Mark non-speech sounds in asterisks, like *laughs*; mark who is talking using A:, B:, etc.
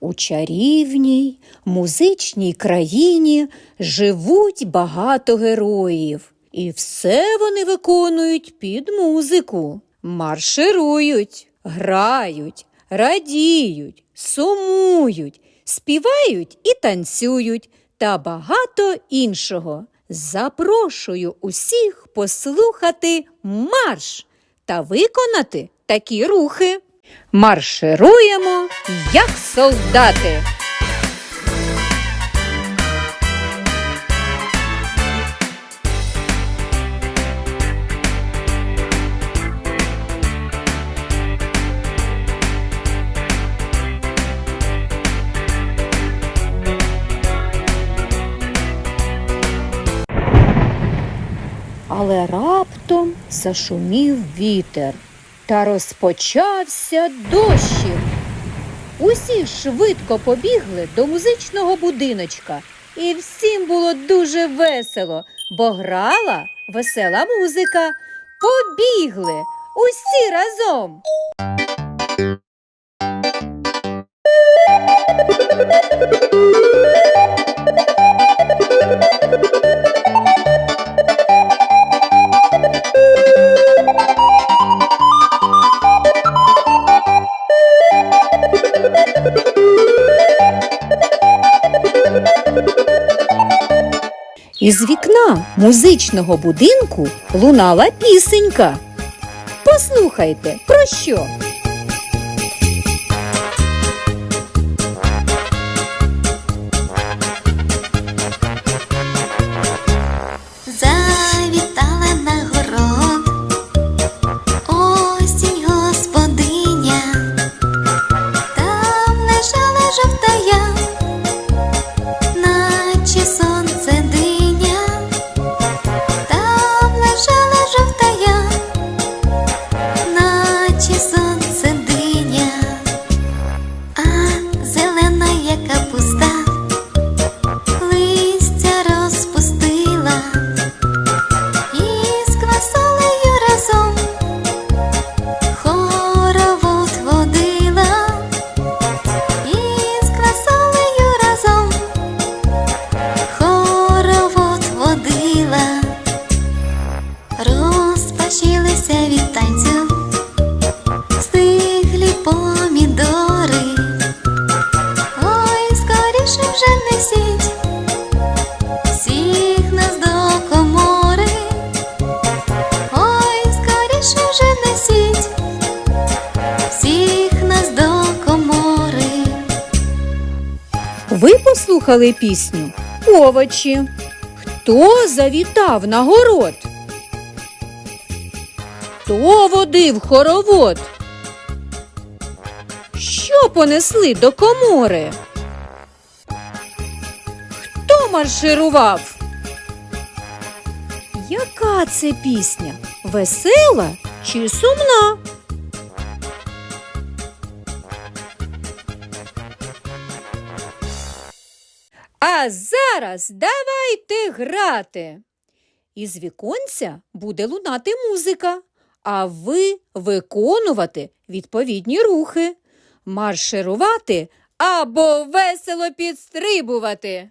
A: У чарівній музичній країні живуть багато героїв, і все вони виконують під музику, марширують, грають, радіють, сумують, співають і танцюють та багато іншого. Запрошую усіх послухати марш та виконати такі рухи. Маршируємо, як солдати. Але раптом зашумів вітер та розпочався дощик. Усі швидко побігли до музичного будиночка, і всім було дуже весело, бо грала весела музика. Побігли усі разом. *laughs* Із вікна музичного будинку лунала пісенька. Послухайте, про що?
B: Завітала на город осінь господиня, там лежала жовтая, наче сонце
A: Ви послухали пісню Овочі. Хто завітав на город? Хто водив хоровод? Що понесли до комори? Хто марширував? Яка це пісня? Весела чи сумна? А зараз давайте грати. Із віконця буде лунати музика, а ви виконувати відповідні рухи, марширувати або весело підстрибувати.